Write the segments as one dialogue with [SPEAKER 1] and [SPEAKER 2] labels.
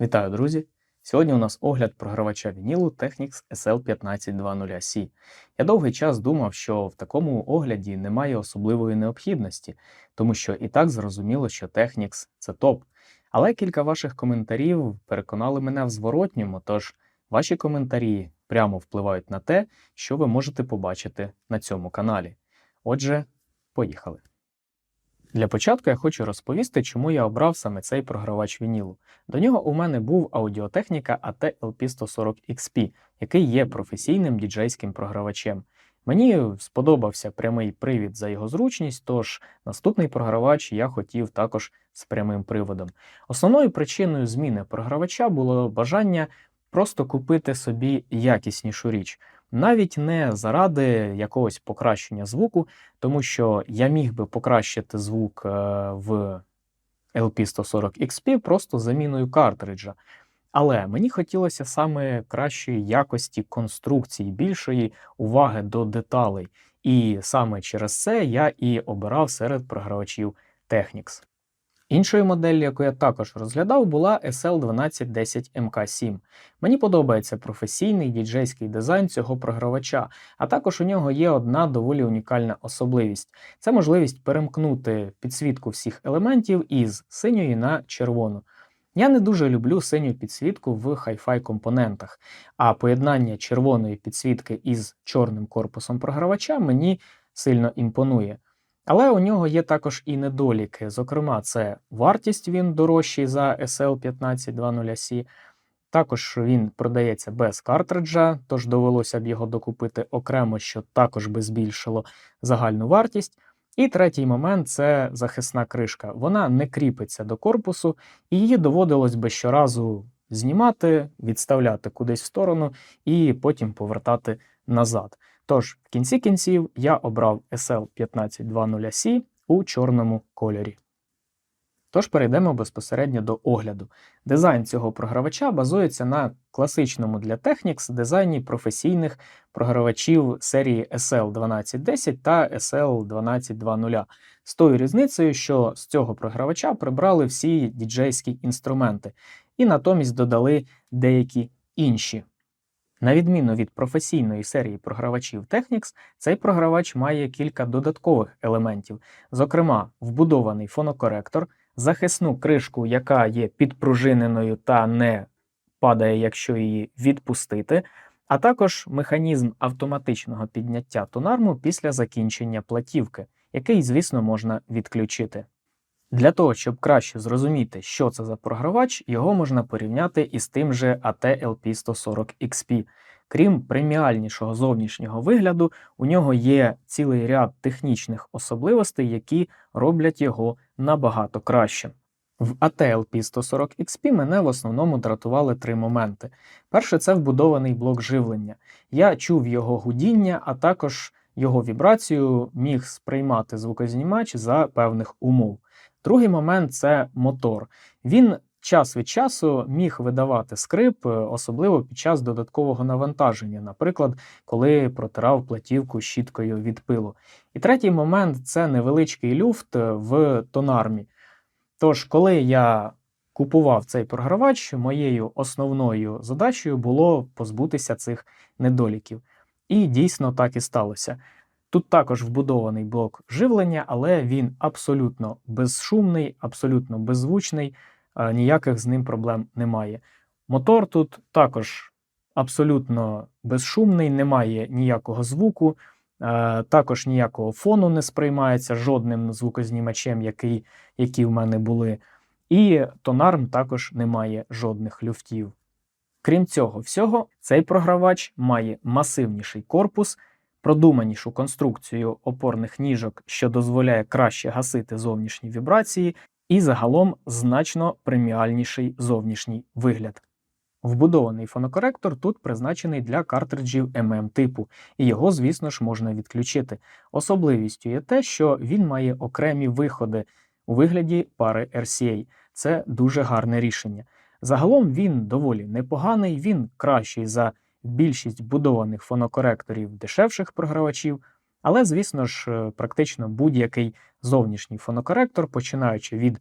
[SPEAKER 1] Вітаю, друзі! Сьогодні у нас огляд програвача вінілу Technics SL1520C. Я довгий час думав, що в такому огляді немає особливої необхідності, тому що і так зрозуміло, що Technics – це топ. Але кілька ваших коментарів переконали мене в зворотньому, тож ваші коментарі прямо впливають на те, що ви можете побачити на цьому каналі. Отже, поїхали. Для початку я хочу розповісти, чому я обрав саме цей програвач вінілу. До нього у мене був аудіотехніка AT LP140XP, який є професійним діджейським програвачем. Мені сподобався прямий привід за його зручність, тож наступний програвач я хотів також з прямим приводом. Основною причиною зміни програвача було бажання просто купити собі якіснішу річ. Навіть не заради якогось покращення звуку, тому що я міг би покращити звук е, в LP140XP просто заміною картриджа. Але мені хотілося саме кращої якості конструкції, більшої уваги до деталей. І саме через це я і обирав серед програвачів Technics. Іншою моделлю, яку я також розглядав, була SL1210 MK7. Мені подобається професійний діджейський дизайн цього програвача, а також у нього є одна доволі унікальна особливість: це можливість перемкнути підсвітку всіх елементів із синьої на червону. Я не дуже люблю синю підсвітку в Hi-Fi компонентах, а поєднання червоної підсвітки із чорним корпусом програвача мені сильно імпонує. Але у нього є також і недоліки. Зокрема, це вартість він дорожчий за SL1520C. Також він продається без картриджа, тож довелося б його докупити окремо, що також би збільшило загальну вартість. І третій момент це захисна кришка. Вона не кріпиться до корпусу, і її доводилось би щоразу знімати, відставляти кудись в сторону і потім повертати назад. Тож, в кінці кінців я обрав SL1520C у чорному кольорі. Тож перейдемо безпосередньо до огляду. Дизайн цього програвача базується на класичному для Technics дизайні професійних програвачів серії SL1210 та SL1220, з тою різницею, що з цього програвача прибрали всі діджейські інструменти і натомість додали деякі інші. На відміну від професійної серії програвачів Technics, цей програвач має кілька додаткових елементів, зокрема, вбудований фонокоректор, захисну кришку, яка є підпружиненою та не падає, якщо її відпустити, а також механізм автоматичного підняття тонарму після закінчення платівки, який, звісно, можна відключити. Для того, щоб краще зрозуміти, що це за програвач, його можна порівняти із тим же AT-LP140XP. Крім преміальнішого зовнішнього вигляду, у нього є цілий ряд технічних особливостей, які роблять його набагато краще. В AT-LP140XP мене в основному дратували три моменти. Перше, це вбудований блок живлення. Я чув його гудіння, а також його вібрацію міг сприймати звукознімач за певних умов. Другий момент це мотор. Він час від часу міг видавати скрип, е, особливо під час додаткового навантаження, наприклад, коли протирав платівку щіткою від пилу. І третій момент це невеличкий люфт е, в тонармі. Тож, коли я купував цей програвач, моєю основною задачею було позбутися цих недоліків. І дійсно так і сталося. Тут також вбудований блок живлення, але він абсолютно безшумний, абсолютно беззвучний, ніяких з ним проблем немає. Мотор тут також абсолютно безшумний, немає ніякого звуку, також ніякого фону не сприймається жодним звукознімачем, який, які в мене були. І тонарм також не має жодних люфтів. Крім цього всього, цей програвач має масивніший корпус продуманішу конструкцію опорних ніжок, що дозволяє краще гасити зовнішні вібрації, і загалом значно преміальніший зовнішній вигляд. Вбудований фонокоректор тут призначений для картриджів MM типу, і його, звісно ж, можна відключити. Особливістю є те, що він має окремі виходи у вигляді пари RCA. Це дуже гарне рішення. Загалом він доволі непоганий, він кращий за більшість будованих фонокоректорів дешевших програвачів, але, звісно ж, е, практично будь-який зовнішній фонокоректор, починаючи від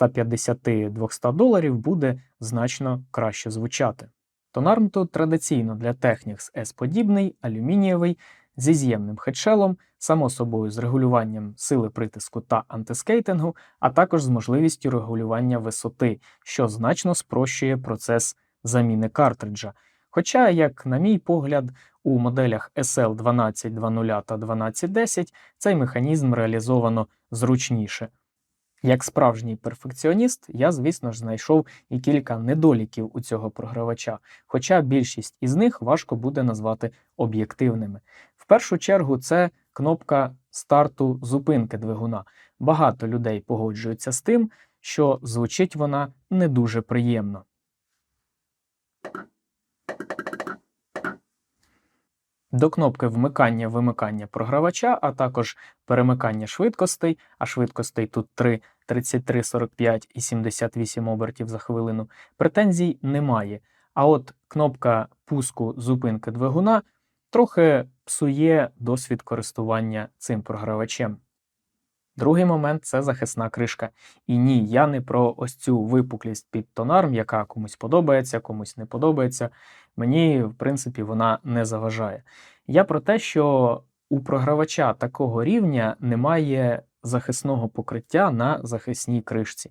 [SPEAKER 1] 150-200 доларів буде значно краще звучати. Тонарм тут традиційно для Technics S подібний, алюмінієвий, зі з'ємним хедшелом, само собою з регулюванням сили притиску та антискейтингу, а також з можливістю регулювання висоти, що значно спрощує процес заміни картриджа. Хоча, як на мій погляд, у моделях SL 1220 та 1210 цей механізм реалізовано зручніше. Як справжній перфекціоніст, я, звісно ж, знайшов і кілька недоліків у цього програвача, хоча більшість із них важко буде назвати об'єктивними. В першу чергу, це кнопка старту зупинки двигуна. Багато людей погоджуються з тим, що звучить вона не дуже приємно. До кнопки вмикання-вимикання програвача, а також перемикання швидкостей, а швидкостей тут 3, 33, 45 і 78 обертів за хвилину, претензій немає. А от кнопка пуску зупинки двигуна трохи псує досвід користування цим програвачем. Другий момент це захисна кришка. І ні, я не про ось цю випуклість під тонарм, яка комусь подобається, комусь не подобається. Мені, в принципі, вона не заважає. Я про те, що у програвача такого рівня немає захисного покриття на захисній кришці.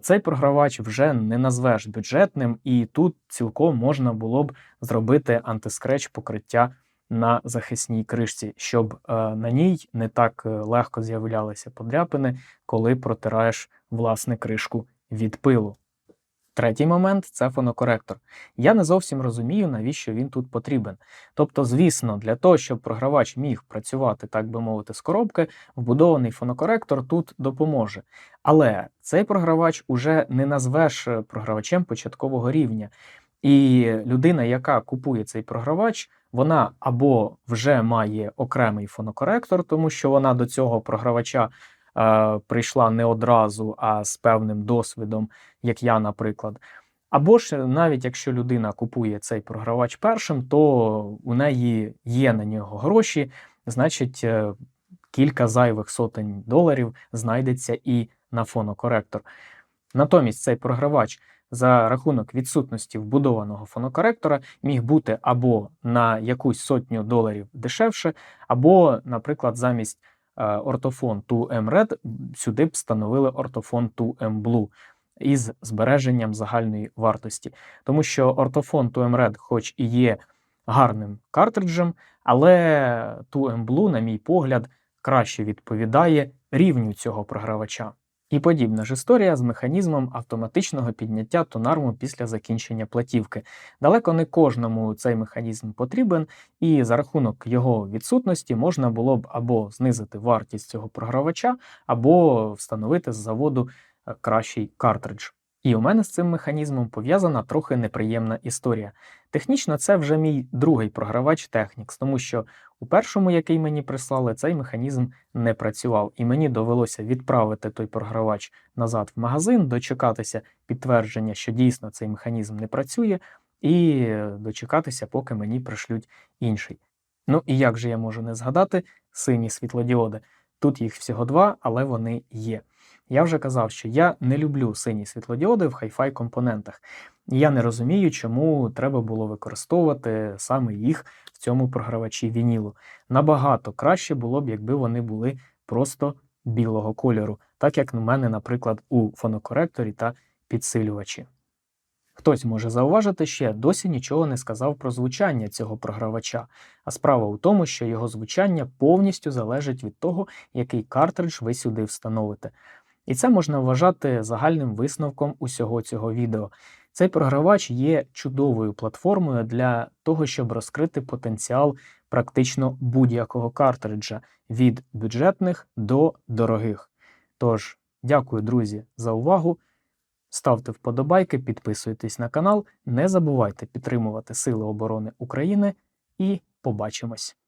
[SPEAKER 1] Цей програвач вже не назвеш бюджетним, і тут цілком можна було б зробити антискреч покриття на захисній кришці, щоб е, на ній не так е, легко з'являлися подряпини, коли протираєш власне кришку від пилу. Третій момент це фонокоректор. Я не зовсім розумію, навіщо він тут потрібен. Тобто, звісно, для того, щоб програвач міг працювати, так би мовити, з коробки, вбудований фонокоректор тут допоможе. Але цей програвач уже не назвеш е, програвачем початкового рівня. І людина, яка купує цей програвач, вона або вже має окремий фонокоректор, тому що вона до цього програвача е, прийшла не одразу, а з певним досвідом, як я, наприклад. Або ж навіть якщо людина купує цей програвач першим, то у неї є на нього гроші, значить е, кілька зайвих сотень доларів знайдеться і на фонокоректор. Натомість цей програвач за рахунок відсутності вбудованого фонокоректора міг бути або на якусь сотню доларів дешевше, або, наприклад, замість ортофон 2M Red сюди б встановили ортофон 2M Blue із збереженням загальної вартості. Тому що ортофон 2M Red, хоч і є гарним картриджем, але 2M Blue, на мій погляд, краще відповідає рівню цього програвача. І подібна ж історія з механізмом автоматичного підняття тонарму після закінчення платівки. Далеко не кожному цей механізм потрібен, і за рахунок його відсутності можна було б або знизити вартість цього програвача, або встановити з заводу е, кращий картридж. І у мене з цим механізмом пов'язана трохи неприємна історія. Технічно, це вже мій другий програвач Technics, тому що у першому, який мені прислали, цей механізм не працював, і мені довелося відправити той програвач назад в магазин, дочекатися підтвердження, що дійсно цей механізм не працює, і дочекатися, поки мені пришлють інший. Ну і як же я можу не згадати сині світлодіоди? Тут їх всього два, але вони є. Я вже казав, що я не люблю сині світлодіоди в хай-фай компонентах. Я не розумію, чому треба було використовувати саме їх в цьому програвачі вінілу. Набагато краще було б, якби вони були просто білого кольору, так як у мене, наприклад, у фонокоректорі та підсилювачі. Хтось може зауважити, що я досі нічого не сказав про звучання цього програвача, а справа у тому, що його звучання повністю залежить від того, який картридж ви сюди встановите. І це можна вважати загальним висновком усього цього відео. Цей програвач є чудовою платформою для того, щоб розкрити потенціал практично будь-якого картриджа від бюджетних до дорогих. Тож, дякую, друзі, за увагу. Ставте вподобайки, підписуйтесь на канал, не забувайте підтримувати Сили оборони України і побачимось!